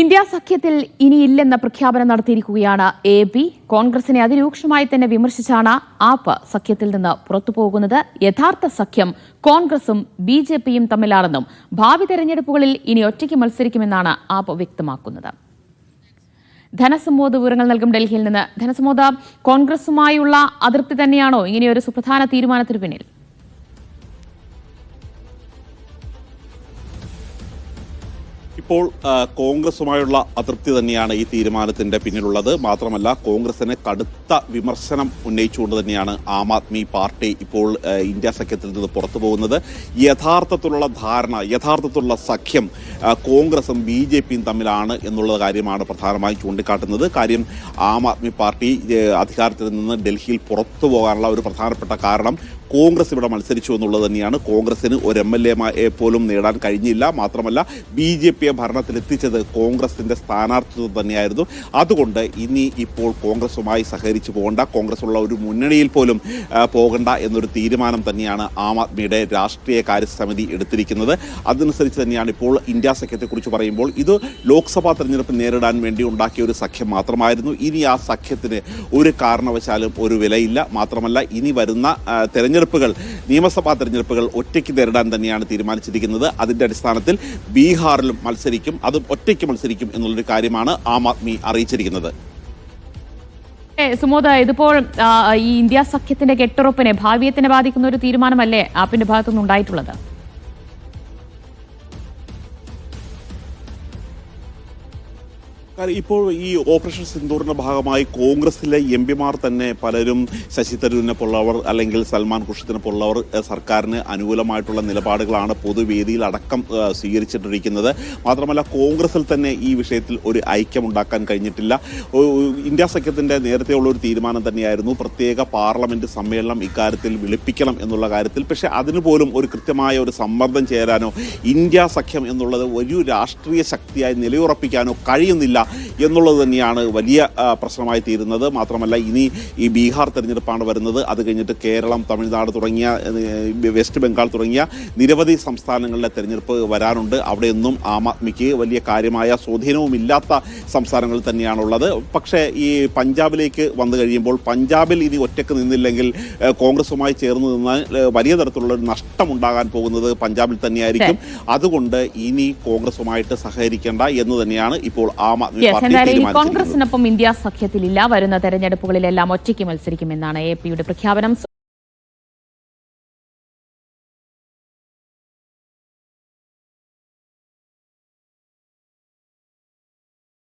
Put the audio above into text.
India സഖ്യത്തിൽ ഇനിയില്ലെന്ന പ്രഖ്യാപനം നടത്തിയിരിക്കുകയാണ് A P. കോൺഗ്രസിനെ അതിരൂക്ഷമായി തന്നെ വിമർശിച്ചാണ് ആപ്പ് സഖ്യത്തിൽ നിന്ന് പുറത്തുപോകുന്നത് യഥാർത്ഥ സഖ്യം കോൺഗ്രസും ബി ജെ പിയും തമ്മിലാണെന്നും ഭാവി തെരഞ്ഞെടുപ്പുകളിൽ ഇനി ഒറ്റയ്ക്ക് മത്സരിക്കുമെന്നാണ് ആപ്പ് വ്യക്തമാക്കുന്നത്. ധനസമ്മോദ വിവരങ്ങൾ നൽകും ഡൽഹിയിൽ നിന്ന്. ധനസമ്മോദ കോൺഗ്രസുമായുള്ള അതിർത്തി തന്നെയാണോ? ഇങ്ങനെയൊരു സുപ്രധാന തീരുമാനത്തിന് പിന്നിൽ. ഇപ്പോൾ കോൺഗ്രസുമായുള്ള അതൃപ്തി തന്നെയാണ് ഈ തീരുമാനത്തിന്റെ പിന്നിലുള്ളത്. മാത്രമല്ല കോൺഗ്രസിന് കടുത്ത വിമർശനം ഉന്നയിച്ചുകൊണ്ട് തന്നെയാണ് ആം ആദ്മി പാർട്ടി ഇപ്പോൾ ഇന്ത്യ സഖ്യത്തിൽ നിന്ന് പുറത്തു പോകുന്നത്. യഥാർത്ഥത്തിലുള്ള ധാരണ യഥാർത്ഥത്തിലുള്ള സഖ്യം കോൺഗ്രസും ബി ജെ പിയും തമ്മിലാണ് എന്നുള്ള കാര്യമാണ് പ്രധാനമായും ചൂണ്ടിക്കാട്ടുന്നത്. കാര്യം ആം ആദ്മി പാർട്ടി അധികാരത്തിൽ നിന്ന് ഡൽഹിയിൽ പുറത്തു പോകാനുള്ള ഒരു പ്രധാനപ്പെട്ട കാരണം കോൺഗ്രസ് ഇവിടെ മത്സരിച്ചു എന്നുള്ളത് തന്നെയാണ്. കോൺഗ്രസിന് ഒരു എം എൽ എ പോലും നേടാൻ കഴിഞ്ഞില്ല. മാത്രമല്ല ബി ജെ പിയെ ഭരണത്തിലെത്തിച്ചത് കോൺഗ്രസിന്റെ സ്ഥാനാർത്ഥിത്വം തന്നെയായിരുന്നു. അതുകൊണ്ട് ഇനി ഇപ്പോൾ കോൺഗ്രസുമായി സഹകരിച്ചു പോകണ്ട കോൺഗ്രസ് ഉള്ള ഒരു മുന്നണിയിൽ പോലും പോകണ്ട എന്നൊരു തീരുമാനം തന്നെയാണ് ആം ആദ്മിയുടെ രാഷ്ട്രീയ കാര്യസമിതി എടുത്തിരിക്കുന്നത്. അതനുസരിച്ച് തന്നെയാണ് ഇപ്പോൾ ഇന്ത്യ സഖ്യത്തെക്കുറിച്ച് പറയുമ്പോൾ ഇത് ലോക്സഭാ തെരഞ്ഞെടുപ്പ് നേരിടാൻ വേണ്ടി ഉണ്ടാക്കിയ ഒരു സഖ്യം മാത്രമായിരുന്നു. ഇനി ആ സഖ്യത്തിന് ഒരു കാരണവശാലും ഒരു വിലയില്ല. മാത്രമല്ല ഇനി വരുന്ന തെരഞ്ഞെടുപ്പുകൾ നിയമസഭാ തെരഞ്ഞെടുപ്പുകൾ ഒറ്റയ്ക്ക് നേരിടാൻ തന്നെയാണ് തീരുമാനിച്ചിരിക്കുന്നത്. അതിന്റെ അടിസ്ഥാനത്തിൽ ബീഹാറിലും മത്സരിക്കും അത് ഒറ്റയ്ക്ക് മത്സരിക്കും എന്നുള്ളൊരു കാര്യമാണ് ആം ആദ്മി അറിയിച്ചിരിക്കുന്നത്. സുമോദ ഇതിപ്പോൾ ഈ ഇന്ത്യ സഖ്യത്തിന്റെ കെട്ടുറപ്പിനെ ഭാവിയത്തിനെ ബാധിക്കുന്ന ഒരു തീരുമാനമല്ലേ ആപ്പിന്റെ ഭാഗത്തുനിന്ന് ഉണ്ടായിട്ടുള്ളത് ഇപ്പോൾ ഈ ഓപ്പറേഷൻ സിന്ദൂറിന്റെ ഭാഗമായി കോൺഗ്രസിലെ എം പിമാർ തന്നെ പലരും ശശി തരൂരിനെ പോലുള്ളവർ അല്ലെങ്കിൽ സൽമാൻ ഖുർഷിദിനെ പോലുള്ളവർ സർക്കാരിന് അനുകൂലമായിട്ടുള്ള നിലപാടുകളാണ് പൊതുവേദിയിൽ അടക്കം സ്വീകരിച്ചിട്ടിരിക്കുന്നത്. മാത്രമല്ല കോൺഗ്രസിൽ തന്നെ ഈ വിഷയത്തിൽ ഒരു ഐക്യം ഉണ്ടാക്കാൻ കഴിഞ്ഞിട്ടില്ല ഇന്ത്യ സഖ്യത്തിന്റെ നേരത്തെയുള്ള ഒരു തീരുമാനം തന്നെയായിരുന്നു പ്രത്യേക പാർലമെന്റ് സമ്മേളനം ഇക്കാര്യത്തിൽ വിളിപ്പിക്കണം എന്നുള്ള കാര്യത്തിൽ. പക്ഷേ അതിനു പോലും ഒരു കൃത്യമായ ഒരു സമ്മർദ്ദം ചേരാനോ ഇന്ത്യ സഖ്യം എന്നുള്ളത് ഒരു രാഷ്ട്രീയ ശക്തിയായി നിലയുറപ്പിക്കാനോ കഴിയുന്നില്ല എന്നുള്ളത് തന്നെയാണ് വലിയ പ്രശ്നമായി തീരുന്നത്. മാത്രമല്ല ഇനി ഈ ബീഹാർ തെരഞ്ഞെടുപ്പാണ് വരുന്നത്. അത് കഴിഞ്ഞിട്ട് കേരളം തമിഴ്നാട് തുടങ്ങിയ വെസ്റ്റ് ബംഗാൾ തുടങ്ങിയ നിരവധി സംസ്ഥാനങ്ങളിലെ തെരഞ്ഞെടുപ്പ് വരാനുണ്ട് അവിടെയൊന്നും ആം ആദ്മിക്ക് വലിയ കാര്യമായ സ്വാധീനവും ഇല്ലാത്ത സംസ്ഥാനങ്ങളിൽ തന്നെയാണുള്ളത്. പക്ഷേ ഈ പഞ്ചാബിലേക്ക് വന്നു കഴിയുമ്പോൾ പഞ്ചാബിൽ ഇനി ഒറ്റയ്ക്ക് നിന്നില്ലെങ്കിൽ കോൺഗ്രസുമായി ചേർന്ന് നിന്നാൽ വലിയ തരത്തിലുള്ള നഷ്ടമുണ്ടാകാൻ പോകുന്നത് പഞ്ചാബിൽ തന്നെയായിരിക്കും. അതുകൊണ്ട് ഇനി കോൺഗ്രസുമായിട്ട് സഹകരിക്കേണ്ട എന്ന് തന്നെയാണ് ഇപ്പോൾ ആം ആദ്മി യെസ് എന്തായാലും കോൺഗ്രസിനൊപ്പം ഇന്ത്യ സഖ്യത്തിലില്ല. വരുന്ന തെരഞ്ഞെടുപ്പുകളിലെല്ലാം ഒറ്റയ്ക്ക് മത്സരിക്കുമെന്നാണ് എ പിയുടെ പ്രഖ്യാപനം.